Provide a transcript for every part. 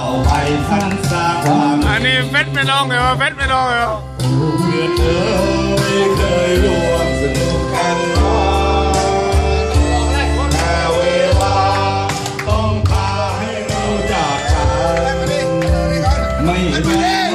เข้าไปสร้างสร้างความอันนี้เฟสไม่ลองเลยวะเฟสไม่ลองเลยวะเพื่อนเอ๋ยเคยร่วมสนุกกันมาแต่เวลาต้องพาให้เราจากกันไม่ได้ร่วม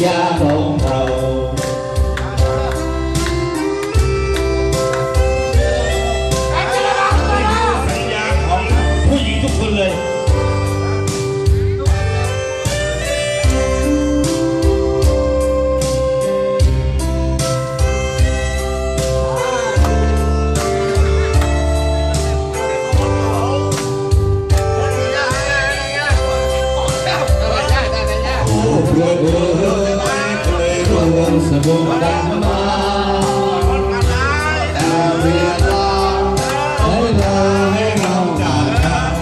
สัญ สนุกกันมาแต่เวลาให้เราให้เราจากกัน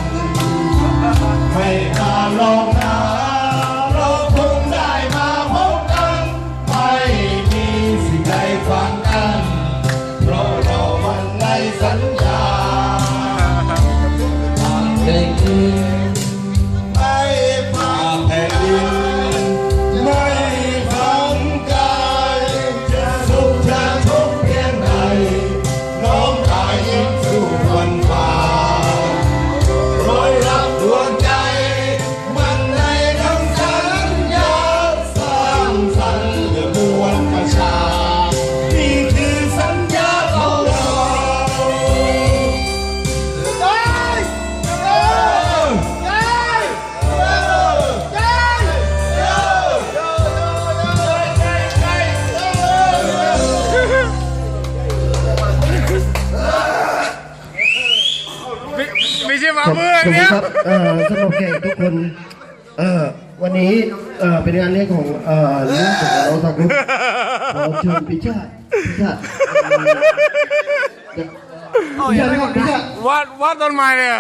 ให้กาลองนาเราคงได้มาพบกันไม่มีสิ่งใดฟังกันเพราะเรามันในสัญญาหากได้ ไม่ใช่หมาขอบเบื่อคุณเนี้ยครับเอ่อสำหรับแขกทุกคนเอ่อวันนี้เอ่อเป็นงานเลี้ยงของเอ่อเลี้ยงของเราทางนู้นขอเชิญพิชาติพิชาติเอ่อพิชาติพิชาติ วาดวาดต้นไม้เนี่ย